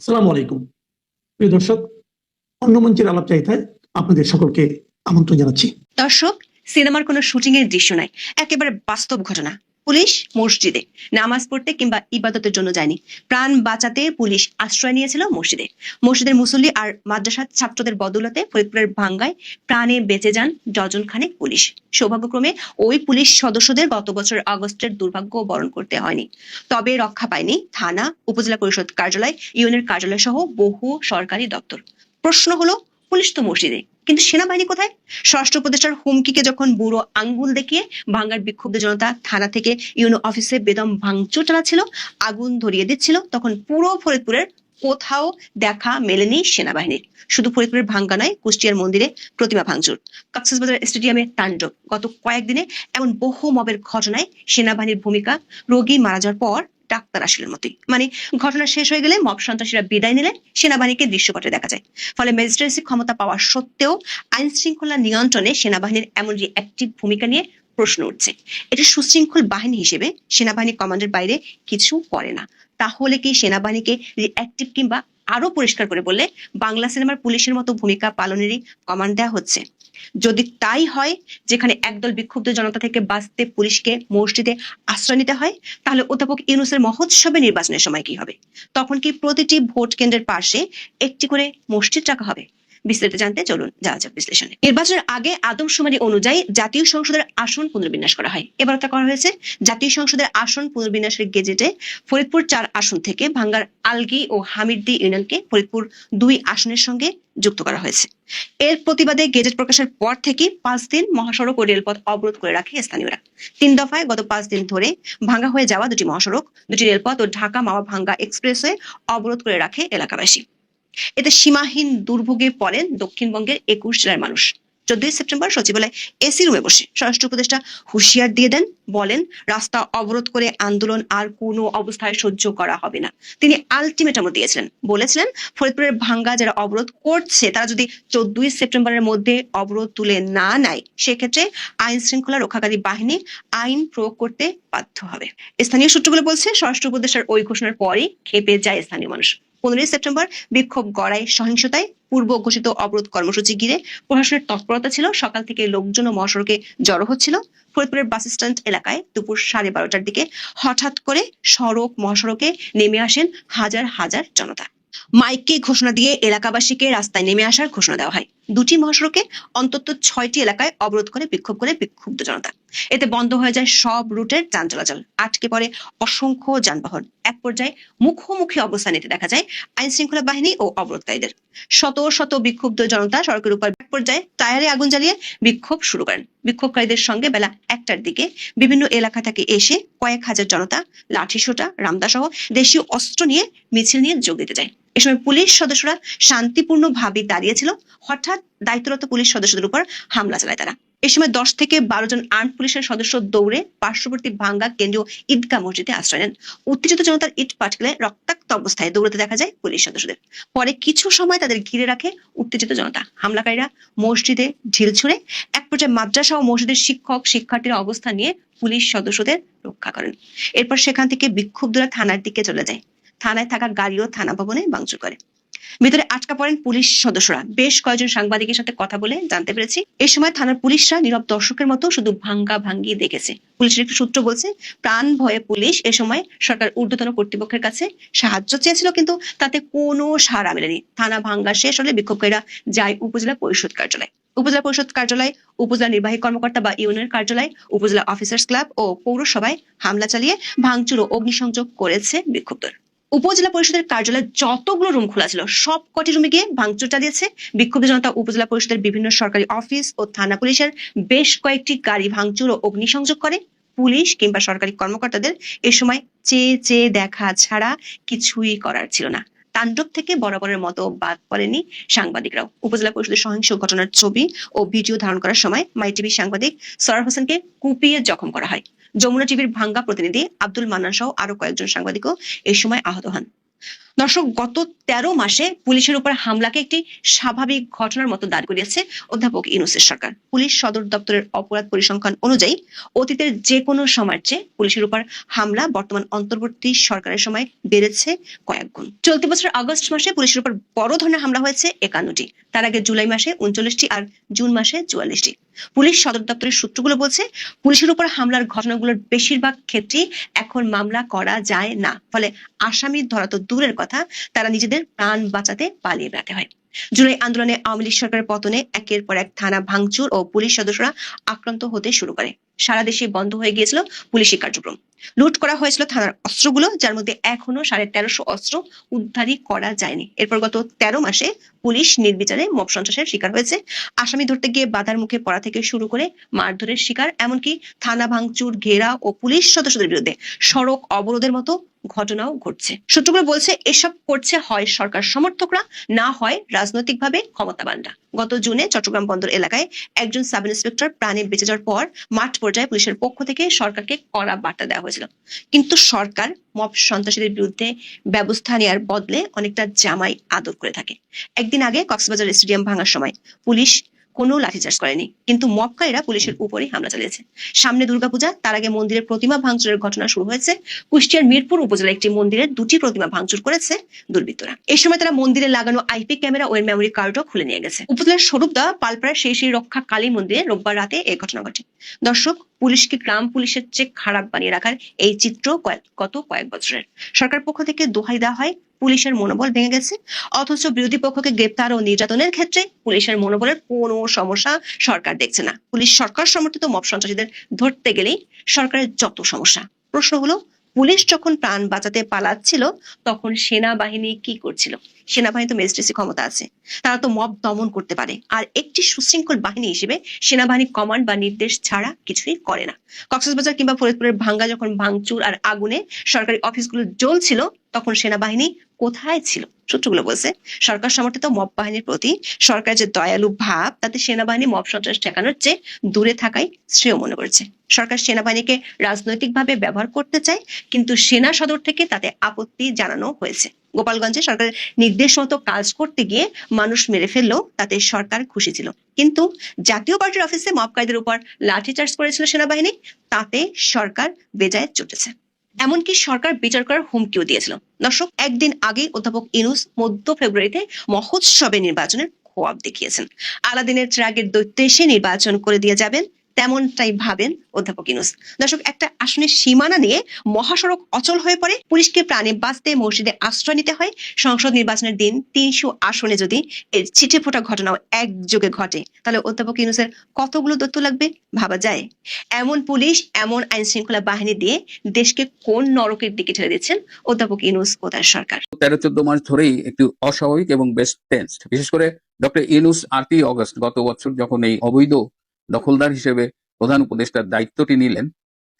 আসসালামু আলাইকুম। প্রিয় দর্শক, অন্য মঞ্চের আলাপ চাইতায় আপনাদের সকলকে আমন্ত্রণ জানাচ্ছি। দর্শক, সিনেমার কোনো শুটিং এর দৃশ্য নাই, একেবারে বাস্তব ঘটনা। পুলিশ মসজিদে। নামাজ পড়তে কিংবা ইবাদতের জন্য যায়নি। প্রাণ বাঁচাতে পুলিশ আশ্রয় নিয়েছিল মসজিদে। মসজিদের মুসল্লি আর মাদ্রাসার ছাত্রদের বদৌলতে ফরিদপুরের ভাঙ্গায় প্রাণে বেঁচে যান ডজন খানেক পুলিশ। সৌভাগ্যক্রমে ওই পুলিশ সদস্যদের গত বছর আগস্টের দুর্ভাগ্য বরণ করতে হয়নি। তবে রক্ষা পায়নি থানা, উপজেলা পরিষদ কার্যালয়, ইউনিয়নের কার্যালয় সহ বহু সরকারি দপ্তর। প্রশ্ন হলো পুলিশ তো মসজিদে। কিন্তু সেনাবাহিনী কোথায়? স্বরাষ্ট্র উপদেষ্টার হুমকিকে যখন বুড়ো আঙ্গুল দেখিয়ে ভাঙ্গার বিক্ষুব্ধ জনতা থানা থেকে ইউনো অফিসে বেদম ভাঙচুর চালাচ্ছিল, আগুন ধরিয়ে দিচ্ছিল, তখন পুরো ফরিদপুরের কোথাও দেখা মেলেনি সেনাবাহিনীর শুধু ফরিদপুরের ভাঙ্গা নয়, কুষ্টিয়ার মন্দিরে প্রতিমা ভাঙচুর। কক্সবাজার স্টেডিয়ামে তাণ্ডব। গত কয়েকদিনে এমন বহু মবের ঘটনায় সেনাবাহিনীর ভূমিকা, রোগী মারা যাওয়ার পর ডাক্তার আসলের মতোই মানে ঘটনা শেষ হয়ে গেলে মব সন্ত্রাসীরা বিদায় নিলে সেনাবাহিনীকে দৃশ্যপটে দেখা যায়। ফলে ম্যাজিস্ট্রেসি ক্ষমতা পাওয়া সত্ত্বেও আইন শৃঙ্খলা নিয়ন্ত্রণে সেনাবাহিনীর এমন রিঅ্যাক্টিভ ভূমিকা নিয়ে প্রশ্ন উঠছে। এটি সুশৃঙ্খল বাহিনী হিসেবে সেনাবাহিনী কমান্ডের বাইরে কিছু করে না। তাহলে কি সেনাবাহিনীকে রিঅ্যাক্টিভ কিংবা আরও পরিষ্কার করে বললে বাংলা সিনেমার পুলিশের মতো ভূমিকা পালনেরই কমান্ড দেওয়া হচ্ছে? যদি তাই হয়, যেখানে একদল বিক্ষুব্ধ জনতা থেকে বাঁচতে পুলিশকে মসজিদে আশ্রয় নিতে হয়, তাহলে অধ্যাপক ইউনুসের মহোৎসবে নির্বাচনের সময় কি হবে? তখন কি প্রতিটি ভোট কেন্দ্রের পাশে একটি করে মসজিদ রাখা হবে? বিস্তারিত জানতে চলুন যাওয়া যাক বিশ্লেষণে। নির্বাচনের আগে আদমশুমারি অনুযায়ী জাতীয় সংসদের আসন পুনর্বিন্যাস করা হয়। এবার তা করা হয়েছে, জাতীয় সংসদের আসন পুনর্বিন্যাসের গেজেটে ফরিদপুর চার আসন থেকে ভাঙ্গার আলগি ও হামিরদি ইউনিয়নকে ফরিদপুর দুই আসনের সঙ্গে যুক্ত করা হয়েছে। এর প্রতিবাদে গেজেট প্রকাশের পর থেকে পাঁচ দিন মহাসড়ক ও রেলপথ অবরোধ করে রাখে স্থানীয়রা। তিন দফায় গত পাঁচ দিন ধরে ভাঙ্গা হয়ে যাওয়া দুটি মহাসড়ক, দুটি রেলপথ ও ঢাকা মাওয়া ভাঙ্গা এক্সপ্রেসওয়ে অবরোধ করে রাখে এলাকাবাসী। এতে সীমাহীন দুর্ভোগে পড়েন দক্ষিণবঙ্গের একুশ জেলার মানুষ। চোদ্দই সেপ্টেম্বর সচিবালয় এসি রুমে বসে স্বরাষ্ট্র উপদেষ্টা হুঁশিয়ার দিয়ে দেন, বলেন, রাস্তা অবরোধ করে আন্দোলন আর কোনো অবস্থায় সহ্য করা হবে না। তিনি আলটিমেটামও দিয়েছিলেন, বলেছিলেন, ফরিদপুরের ভাঙ্গা যারা অবরোধ করছে, তারা যদি চোদ্দই সেপ্টেম্বরের মধ্যে অবরোধ তুলে না নেয়, সেক্ষেত্রে আইন শৃঙ্খলা রক্ষাকারী বাহিনী আইন প্রয়োগ করতে বাধ্য হবে। স্থানীয় সূত্রগুলো বলছে, স্বরাষ্ট্র উপদেষ্টার ওই ঘোষণার পরই খেপে যায় স্থানীয় মানুষ। পনেরোই সেপ্টেম্বর বিক্ষোভ গড়ায় সহিংসতায় পূর্ব ঘোষিত অবরোধ কর্মসূচি ঘিরে প্রশাসনের তৎপরতা ছিল। সকাল থেকে লোকজন ও মহাসড়কে জড়ো হচ্ছিল। ফরিদপুরের বাস স্ট্যান্ড এলাকায় দুপুর সাড়ে বারোটার দিকে হঠাৎ করে সড়ক, মহাসড়কে নেমে আসেন হাজার হাজার জনতা। মাইকে ঘোষণা দিয়ে এলাকাবাসীকে রাস্তায় নেমে আসার ঘোষণা দেওয়া হয়। দুটি মহাসড়কে অন্তত ছয়টি এলাকায় অবরোধ করে বিক্ষোভ করে বিক্ষুব্ধ জনতা। এতে বন্ধ হয়ে যায় সব রুটের যান চলাচল। আটকে পড়ে অসংখ্য যানবাহন। এক পর্যায়ে মুখোমুখি অবস্থান নিতে দেখা যায় আইন শৃঙ্খলা বাহিনী ও অবরোধকারীদের। শত শত বিক্ষুব্ধ জনতা সড়কের উপর এক পর্যায়ে টায়ারে আগুন জ্বালিয়ে বিক্ষোভ শুরু করেন। বিক্ষোভকারীদের সঙ্গে বেলা একটার দিকে বিভিন্ন এলাকা থেকে এসে কয়েক হাজার জনতা, লাঠিসোঁটা রামদা সহ দেশীয় অস্ত্র নিয়ে মিছিল নিয়ে যোগ দিতে যায়। এ সময় পুলিশ সদস্যরা শান্তিপূর্ণ ভাবে দাঁড়িয়েছিল। হঠাৎ দায়িত্বরত পুলিশ সদস্যদের উপর হামলা চালায় তারা। এ সময় দশ থেকে বারো জন আর্ম পুলিশের সদস্য দৌড়ে পার্শ্ববর্তী ভাঙ্গা কেন্দ্রীয় ঈদগাহ মসজিদে আশ্রয় নেন। উত্তেজিত জনতার ইট পাটকেলে রক্তাক্ত অবস্থায় দৌড়াতে দেখা যায় পুলিশ সদস্যদের। পরে কিছু সময় তাদের ঘিরে রাখে উত্তেজিত জনতা। হামলাকারীরা মসজিদে ঢিল ছুঁড়ে এক পর্যায়ে মাদ্রাসা ও মসজিদের শিক্ষক, শিক্ষার্থীরা অবস্থান নিয়ে পুলিশ সদস্যদের রক্ষা করেন। এরপর সেখান থেকে বিক্ষুব্ধরা থানার দিকে চলে যায়। থানায় থাকা গাড়িও থানা ভবনে ভাঙচুর করে। ভিতরে আটকা পড়েন পুলিশ সদস্যরা। বেশ কয়েকজন সাংবাদিকের সাথে কথা বলে জানতে পেরেছি। এই সময় থানার পুলিশরা নীরব দর্শকের মতো শুধু ভাঙ্গা ভাঙ্গি দেখেছে। পুলিশের একটি সূত্র বলছে, প্রাণ ভয়ে পুলিশ এ সময় সরকার ঊর্ধ্বতন কর্তৃপক্ষের কাছে সাহায্য চেয়েছিল, কিন্তু তাতে কোনো সাড়া মেলেনি। থানা ভাঙ্গা শেষ হলে বিক্ষোভকারীরা যায় উপজেলা পরিষদ কার্যালয়। উপজেলা পরিষদ কার্যালয়, উপজেলা নির্বাহী কর্মকর্তা বা ইউনিয়ন কার্যালয়, উপজেলা অফিসার্স ক্লাব ও পৌরসভায় হামলা চালিয়ে ভাঙচুর ও অগ্নিসংযোগ করেছে বিক্ষুব্ধরা। উপজেলা পরিষদের কার্যালয়ে যতগুলো রুম খোলা ছিল সব কটি রুমে গিয়ে ভাঙচুর চালিয়েছে বিক্ষুব্ধ জনতা উপজেলা পরিষদের বিভিন্ন সরকারি অফিস ও থানা পুলিশের বেশ কয়েকটি গাড়ি ভাঙচুর ও অগ্নিসংযোগ করে। পুলিশ কিংবা সরকারি কর্মকর্তাদের এ সময় চেয়ে চেয়ে দেখা ছাড়া কিছুই করার ছিল না। তাণ্ডব থেকে বরাবরের মতো বাদ পড়েনি সাংবাদিকরাও। উপজেলা পরিষদের সহিংস ঘটনার ছবি ও ভিডিও ধারণ করার সময় মাই টিভির সাংবাদিক সরার হোসেনকে কুপিয়ে জখম করা হয়। যমুনা টিভির ভাঙ্গা প্রতিনিধি আব্দুল মান্নান সহ আরও কয়েকজন সাংবাদিকও এই সময় আহত হন। দর্শক, গত তেরো মাসে পুলিশের উপর হামলাকে একটি স্বাভাবিক ঘটনার মতো দাঁড় করিয়েছে অধ্যাপক ইউনুসের সরকার। পুলিশ সদর দপ্তরের অপরাধ পরিসংখ্যান অনুযায়ী অতীতের যে কোনো সময়ের চেয়ে পুলিশের উপর হামলা বর্তমান অন্তর্বর্তী সরকারের সময় বেড়েছে কয়েক গুণ। চলতি বছর আগস্ট মাসে পুলিশের উপর বড় ধরনের হামলা হয়েছে একান্নটি। তার আগে জুলাই মাসে উনচল্লিশটি আর জুন মাসে চুয়াল্লিশটি। পুলিশ সদর দপ্তরের সূত্রগুলো বলছে, পুলিশের উপর হামলার ঘটনাগুলোর বেশিরভাগ ক্ষেত্রেই এখন মামলা করা যায় না। ফলে আসামি ধরা তো দূরের কথা। তারা নিজেদের প্রাণ বাঁচাতে পালিয়ে বেড়াতে হয়। জুলাই আন্দোলনে আওয়ামী লীগ সরকারের পতনে একের পর এক থানা ভাঙচুর ও পুলিশ সদস্যরা আক্রান্ত হতে শুরু করে। সারা দেশে বন্ধ হয়ে গিয়েছিল পুলিশি কার্যক্রম। লুট করা হয়েছিল থানার অস্ত্রগুলো, যার মধ্যে এখনও সাড়ে তেরোশো অস্ত্র উদ্ধারই করা যায়নি। এরপর গত তেরো মাসে পুলিশ নির্বিচারে মব সন্ত্রাসের শিকার হয়েছে। আসামি ধরতে গিয়ে বাধার মুখে পড়া থেকে শুরু করে মারধরের শিকার, এমনকি থানা ভাঙচুর, ঘেরা ও পুলিশ সদস্যদের বিরুদ্ধে সড়ক অবরোধের মতো ঘটনাও ঘটছে। সূত্রগুলো বলছে, এসব করছে হয় সরকার সমর্থকরা, না হয় রাজনৈতিকভাবে ক্ষমতাবানরা। গত জুনে চট্টগ্রাম বন্দর এলাকায় একজন সাব ইন্সপেক্টর প্রাণে বেঁচে যাওয়ার পর মাঠ পর্যায়ে পুলিশের পক্ষ থেকে সরকারকে কড়া বার্তা দেওয়া হয়েছিল। কিন্তু সরকার মব সন্ত্রাসীদের বিরুদ্ধে ব্যবস্থা নেওয়ার বদলে অনেকটা জামাই আদর করে থাকে। একদিন আগে কক্সবাজার স্টেডিয়াম ভাঙার সময় পুলিশ কোনো লাঠিচার্জ করেনি। কিন্তু মক্কাইরা পুলিশের উপরই হামলা চালিয়েছে। সামনে দুর্গাপূজা, তার আগে মন্দিরের প্রতিমা ভাঙচুরের ঘটনা শুরু হয়েছে। কুষ্টিয়ার মিরপুর উপজেলার একটি মন্দিরের দুটি প্রতিমা ভাঙচুর করেছে দুর্বৃত্তরা। এই সময় তারা মন্দিরে লাগানো আইপি ক্যামেরা ও মেমোরি কার্ডও খুলে নিয়ে গেছে। উপজেলার স্বরূপদা পালপাড়ার সেই সেই রক্ষা কালী মন্দিরে রোববার রাতে এই ঘটনা ঘটে। দর্শক, পুলিশকে গ্রাম পুলিশের চেয়ে খারাপ বানিয়ে রাখার এই চিত্র গত কয়েক বছরের। সরকার পক্ষ থেকে দোহাই দেওয়া হয় পুলিশের মনোবল ভেঙে গেছে। অথচ বিরোধী পক্ষকে গ্রেপ্তার ও নির্যাতনের ক্ষেত্রে পুলিশের মনোবলের কোনো সমস্যা সরকার দেখছে না। পুলিশ সরকার সমর্থিত মব সন্ত্রাসীদের ধরতে গেলেই সরকারের যত সমস্যা। প্রশ্ন হলো, পুলিশ যখন প্রাণ বাঁচাতে পালাচ্ছিল, তখন সেনাবাহিনী কি করছিল? সেনাবাহিনী তো ম্যাজিস্ট্রেসি ক্ষমতা আছে। তারা তো মব দমন করতে পারে। আর একটি সুশৃঙ্খল বাহিনী হিসেবে সেনাবাহিনী কমান্ড বা নির্দেশ ছাড়া কিছুই করে না। কক্সবাজার কিংবা ফরিদপুরের ভাঙ্গা যখন ভাঙচুর আর আগুনে সরকারি অফিসগুলো জ্বলছিল তখন সেনাবাহিনী কোথায় ছিল? সূত্রগুলো বলছে, সরকার সমর্থিত মব বাহিনীর প্রতি সরকার যে দয়ালু ভাব, তাতে সেনাবাহিনী মব সন্ত্রাস ঠেকানোর চেয়ে দূরে থাকাই শ্রেয় মনে করছে। সরকার সেনাবাহিনীকে রাজনৈতিকভাবে ব্যবহার করতে চায়, কিন্তু সেনা সদর থেকে তাতে আপত্তি জানানো হয়েছে। গোপালগঞ্জে সরকারের নির্দেশ মতো কাজ করতে গিয়ে মানুষ মেরে ফেললেও তাতে সরকার খুশি ছিল। কিন্তু জাতীয় পার্টির অফিসে মবকারীদের উপর লাঠিচার্জ করেছিল সেনাবাহিনী, তাতে সরকার বেজায় চটেছে। এমনকি সরকার বিচার করার হুমকিও দিয়েছিল। দর্শক, একদিন আগে অধ্যাপক ইনুস মধ্য ফেব্রুয়ারিতে মহোৎসবে নির্বাচনের খোয়াব দেখিয়েছেন। আলাদিনের ট্রাগের দৈত্য এসে নির্বাচন করে দিয়ে যাবেন তেমনটাই ভাবেন অধ্যাপক ইনুস দর্শক, একটা আসনের সীমানা নিয়ে মহাসড়ক অচল হয়ে পড়ে, পুলিশকে প্রাণে বাঁচতে মসজিদে আশ্রয় নিতে হয়। সংসদ নির্বাচনের দিন তিনশো আসনে যদি এর ছিটে ফোটা ঘটনাও একযোগে ঘটে, তাহলে অধ্যাপক ইনুসের কতগুলো দত্ত লাগবে ভাবা যায়? এমন পুলিশ, এমন আইন শৃঙ্খলা বাহিনী দিয়ে দেশকে কোন নরকের দিকে ঠেলে দিচ্ছেন অধ্যাপক ইনুস ও তার সরকার? তেরো চোদ্দ মাস ধরেই একটু অস্বাভাবিক এবং বেশ টেন্স বিশেষ করে ডক্টর ইনুস আটই অগস্ট গত বছর যখন এই অবৈধ দখলদার হিসেবে প্রধান উপদেষ্টার দায়িত্বটি নিলেন।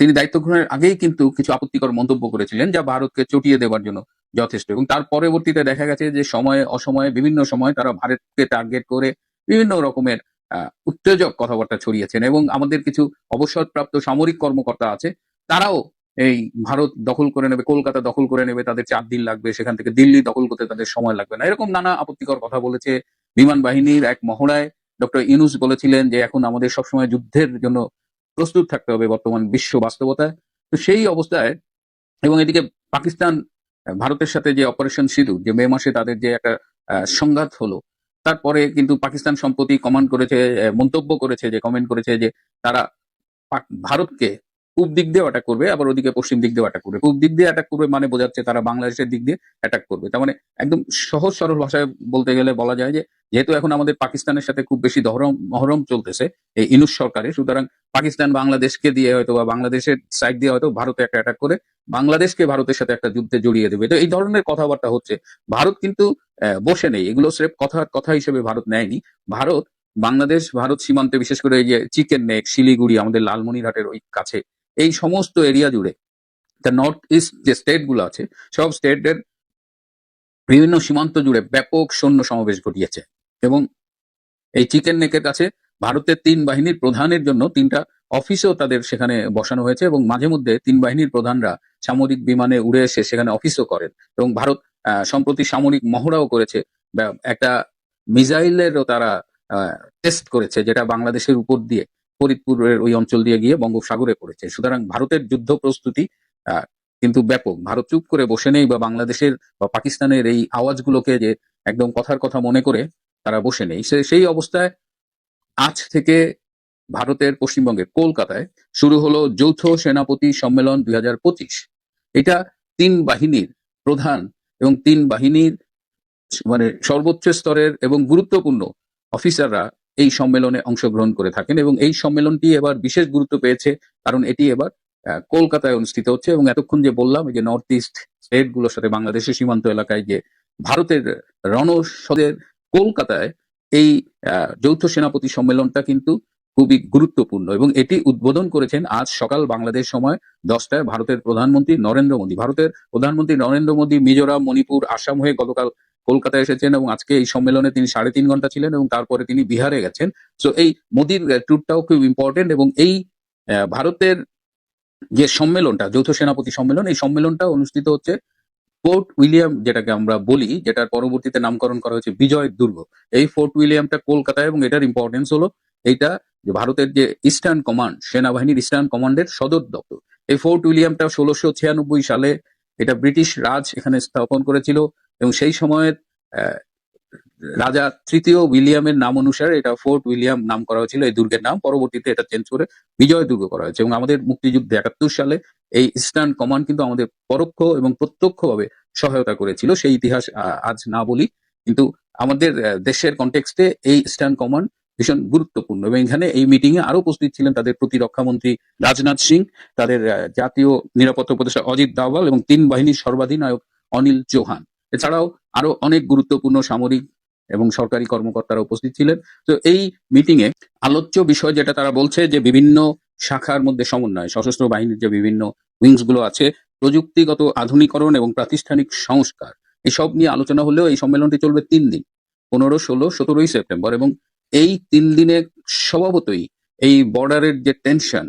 তিনি দায়িত্ব গ্রহণের আগেই কিন্তু কিছু আপত্তিকর মন্তব্য করেছিলেন যা ভারতকে চটিয়ে দেওয়ার জন্য যথেষ্ট এবং তার পরবর্তীতে দেখা গেছে যে সময়ে অসময়ে বিভিন্ন সময় তারা ভারতকে টার্গেট করে বিভিন্ন রকমের উত্তেজক কথাবার্তা ছড়িয়েছেন এবং আমাদের কিছু অবসরপ্রাপ্ত সামরিক কর্মকর্তা আছে, তারাও এই ভারত দখল করে নেবে, কলকাতা দখল করে নেবে, তাদের চার দিন লাগবে, সেখান থেকে দিল্লি দখল করতে তাদের সময় লাগবে না। এরকম নানা আপত্তিকর কথা বলেছে বিমান বাহিনীর এক মহড়ায়। ডক্টর ইনুস বলেছিলেন যে এখন আমাদের সবসময় যুদ্ধের জন্য প্রস্তুত থাকতে হবে বর্তমান বিশ্ব বাস্তবতায়। তো সেই অবস্থায় এবং এদিকে পাকিস্তান, ভারতের সাথে যে অপারেশন সিঁদুর যে মে মাসে তাদের যে একটা সংঘাত হলো, তারপরে কিন্তু পাকিস্তান সম্প্রতি কমান্ড করেছে মন্তব্য করেছে, যে কমেন্ট করেছে যে তারা ভারতকে পূব দিক দিয়ে অ্যাটাক করবে, আবার ওদিকে পশ্চিম দিক দিয়ে অ্যাটাক করবে। পূব দিক দিয়ে অ্যাটাক করবে মানে বোঝাচ্ছে তারা বাংলাদেশের দিক দিয়ে অ্যাটাক করবে। তার মানে একদম সহজ সরল ভাষায় বলতে গেলে বলা যায় যে যেহেতু এখন আমাদের পাকিস্তানের সাথে খুব বেশি দহরম মহরম চলতেছে, এই ইনুস সরকারের, সুতরাং পাকিস্তান বাংলাদেশকে দিয়ে হয়তো বা বাংলাদেশের সাইড দিয়ে হয়তো ভারতে একটা অ্যাটাক করে বাংলাদেশকে ভারতের সাথে একটা যুদ্ধে জড়িয়ে দেবে। তো এই ধরনের কথাবার্তা হচ্ছে। ভারত কিন্তু বসে নেই। এগুলো স্রেফ কথা কথা হিসেবে ভারত নেয়নি। ভারত, বাংলাদেশ, ভারত সীমান্তে বিশেষ করে এই যে চিকেন নেক, শিলিগুড়ি, আমাদের লালমনিরহাটের ওই কাছে, এই সমস্ত এরিয়া জুড়ে দ্য নর্থ ইস্ট যে স্টেটগুলো আছে, সব স্টেটের বিভিন্ন সীমান্ত জুড়ে ব্যাপক সৈন্য সমাবেশ ঘটিয়েছে। এবং এই চিকেন নেকের কাছে ভারতের তিন বাহিনীর প্রধানের জন্য তিনটা অফিসেও তাদের সেখানে বসানো হয়েছে এবং মাঝে মধ্যে তিন বাহিনীর প্রধানরা সামরিক বিমানে উড়ে এসে সেখানে অফিসও করেন এবং ভারত সম্প্রতি সামরিক মহড়াও করেছে। একটা মিসাইলেরও তারা টেস্ট করেছে যেটা বাংলাদেশের উপর দিয়ে ফরিদপুরের ওই অঞ্চল দিয়ে গিয়ে বঙ্গোপসাগরে পড়েছে। সুতরাং ভারতের যুদ্ধ প্রস্তুতি কিন্তু ব্যাপক। ভারত চুপ করে বসে নেই বা বাংলাদেশের বা পাকিস্তানের এই আওয়াজগুলোকে যে একদম কথার কথা মনে করে তারা বসে নেই। সেই অবস্থায় আজ থেকে ভারতের পশ্চিমবঙ্গের কলকাতায় শুরু হলো যৌথ সেনাপতি সম্মেলন দুই হাজার পঁচিশ। এটা তিন বাহিনীর প্রধান এবং তিন বাহিনীর মানে সর্বোচ্চ স্তরের এবং গুরুত্বপূর্ণ অফিসাররা এই সম্মেলনে অংশগ্রহণ করে থাকেন এবং এই সম্মেলনটি এবার বিশেষ গুরুত্ব পেয়েছে কারণ এটি এবার কলকাতায় অনুষ্ঠিত হচ্ছে এবং এতক্ষণ যে বললাম যে নর্থ ইস্ট স্টেটগুলোর সাথে বাংলাদেশের সীমান্ত এলাকায় যে ভারতের রণসদের কলকাতায় এই যৌথ সেনাপতি সম্মেলনটা কিন্তু খুবই গুরুত্বপূর্ণ এবং এটি উদ্বোধন করেছেন আজ সকাল বাংলাদেশ সময় দশটায় ভারতের প্রধানমন্ত্রী নরেন্দ্র মোদী। ভারতের প্রধানমন্ত্রী নরেন্দ্র মোদী মিজোরাম, মণিপুর, আসাম হয়ে গতকাল কলকাতায় এসেছেন এবং আজকে এই সম্মেলনে তিনি সাড়ে তিন ঘণ্টা ছিলেন এবং তারপরে তিনি বিহারে গেছেন। তো এই মোদীর ট্যুরটাও খুব ইম্পর্টেন্ট এবং এই ভারতের যে সম্মেলনটা, যৌথ সেনাপতি সম্মেলন, এই সম্মেলনটা অনুষ্ঠিত হচ্ছে ফোর্ট উইলিয়াম যেটাকে আমরা বলি, যেটার পরবর্তীতে নামকরণ করা হয়েছে বিজয় দুর্গ। এই ফোর্ট উইলিয়ামটা কলকাতায় এবং এটার ইম্পর্টেন্স হলো এইটা ভারতের যে ইস্টার্ন কমান্ড সেনাবাহিনীর ইস্টার্ন কমান্ডের সদর দপ্তর। এই ফোর্ট উইলিয়ামটা ষোলোশো ছিয়ানব্বই সালে এটা ব্রিটিশ রাজ এখানে স্থাপন করেছিল এবং সেই সময়ের রাজা তৃতীয় উইলিয়ামের নাম অনুসারে এটা ফোর্ট উইলিয়াম নাম করা হয়েছিল, এই দুর্গের নাম। পরবর্তীতে এটা চেঞ্জ করে বিজয় দুর্গ করা হয়েছে। এবং আমাদের মুক্তিযুদ্ধে একাত্তর সালে এই ইস্টার্ন কমান্ড কিন্তু আমাদের পরোক্ষ এবং প্রত্যক্ষভাবে সহায়তা করেছিল। সেই ইতিহাস আজ না বলি। কিন্তু আমাদের দেশের কন্টেক্সটে এই ইস্টার্ন কমান্ড ভীষণ গুরুত্বপূর্ণ। এবং এখানে এই মিটিং এ আরও উপস্থিত ছিলেন তাদের প্রতিরক্ষা মন্ত্রী রাজনাথ সিং, তাদের জাতীয় নিরাপত্তা উপদেষ্টা অজিত দাওয়াল এবং তিন বাহিনীর সর্বাধিনায়ক অনিল চৌহান। এছাড়াও আরও অনেক গুরুত্বপূর্ণ সামরিক এবং সরকারি কর্মকর্তারা উপস্থিত ছিলেন। তো এই মিটিং এ আলোচ্য বিষয় যেটা তারা বলছে যে বিভিন্ন শাখার মধ্যে সমন্বয়, সশস্ত্র বাহিনীর যে বিভিন্ন উইংসগুলো আছে, প্রযুক্তিগত আধুনিকরণ এবং প্রাতিষ্ঠানিক সংস্কার, এসব নিয়ে আলোচনা হলেও এই সম্মেলনটি চলবে তিন দিন, পনেরো, ষোলো, সতেরোই সেপ্টেম্বর এবং এই তিন দিনে স্বভাবতই এই বর্ডারের যে টেনশন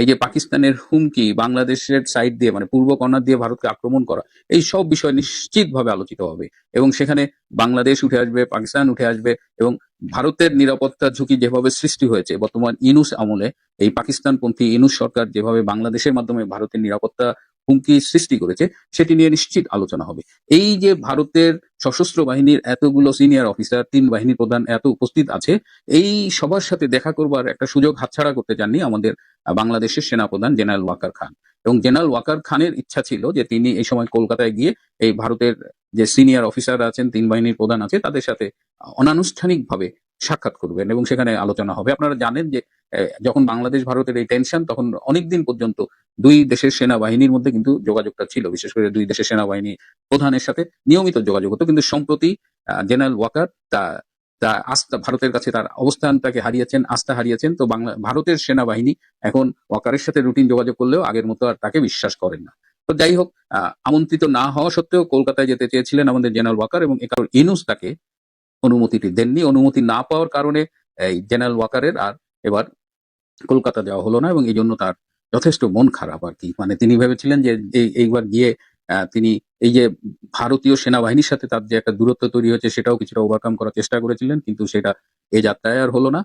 এই যে পাকিস্তানের হুমকি বাংলাদেশের সাইড দিয়ে মানে পূর্ব কর্ণার দিয়ে ভারতকে আক্রমণ করা, এই সব বিষয় নিশ্চিতভাবে আলোচিত হবে। এবং সেখানে বাংলাদেশ উঠে আসবে, পাকিস্তান উঠে আসবে এবং ভারতের নিরাপত্তা ঝুঁকি যেভাবে সৃষ্টি হয়েছে, বর্তমান ইনুস আমলে এই পাকিস্তানপন্থী ইনুস সরকার যেভাবে বাংলাদেশের মাধ্যমে ভারতের নিরাপত্তা হুমকি সৃষ্টি করেছে, সেটি নিয়ে নিশ্চিত আলোচনা হবে। এই যে ভারতের সশস্ত্র বাহিনীর এতগুলো সিনিয়র অফিসার তিন বাহিনীর প্রধান এত উপস্থিত আছে, এই সবার সাথে দেখা করবার একটা সুযোগ হাতছাড়া করতে চাননি আমাদের বাংলাদেশের সেনাপ্রধান জেনারেল ওয়াকার খান। এবং জেনারেল ওয়াকার খানের ইচ্ছা ছিল যে তিনি এই সময় কলকাতায় গিয়ে এই ভারতের যে সিনিয়র অফিসার আছেন, তিন বাহিনীর প্রধান আছে, তাদের সাথে অনানুষ্ঠানিকভাবে সাক্ষাৎ করবেন এবং সেখানে আলোচনা হবে। আপনারা জানেন যে যখন বাংলাদেশ ভারতের এই টেনশন তখন অনেকদিন পর্যন্ত দুই দেশের সেনাবাহিনীর মধ্যে কিন্তু যোগাযোগটা ছিল। বিশেষ করে দুই দেশের সেনাবাহিনী প্রধানের সাথে নিয়মিত যোগাযোগ হতো। কিন্তু সম্প্রতি জেনারেল ওয়াকার তা তা আস্থা, ভারতের কাছে তার অবস্থানটাকে হারিয়েছেন, আস্থা হারিয়েছেন। তো বাংলা, ভারতের সেনাবাহিনী এখন ওয়াকারের সাথে রুটিন যোগাযোগ করলেও আগের মতো আর তাকে বিশ্বাস করেন না। তো যাই হোক আমন্ত্রিত না হওয়া সত্ত্বেও কলকাতায় যেতে চেয়েছিলেন আমাদের জেনারেল ওয়াকার এবং এ কারণ ইনুস তাকে অনুমতিটি দেননি। অনুমতি না পাওয়ার কারণে এই জেনারেল ওয়াকারের আর এবার কলকাতা যাওয়া হলো না এবং এই জন্য তার যথেষ্ট মন খারাপ আর কি। মানে তিনি ভেবেছিলেন যে এইবার গিয়ে তিনি এই যে ভারতীয় সেনাবাহিনীর সাথে তার যে একটা দূরত্ব তৈরি হয়েছে সেটাও কিছুটা ওভারকাম করার চেষ্টা করেছিলেন, কিন্তু সেটা এ যাত্রায় আর হলো না।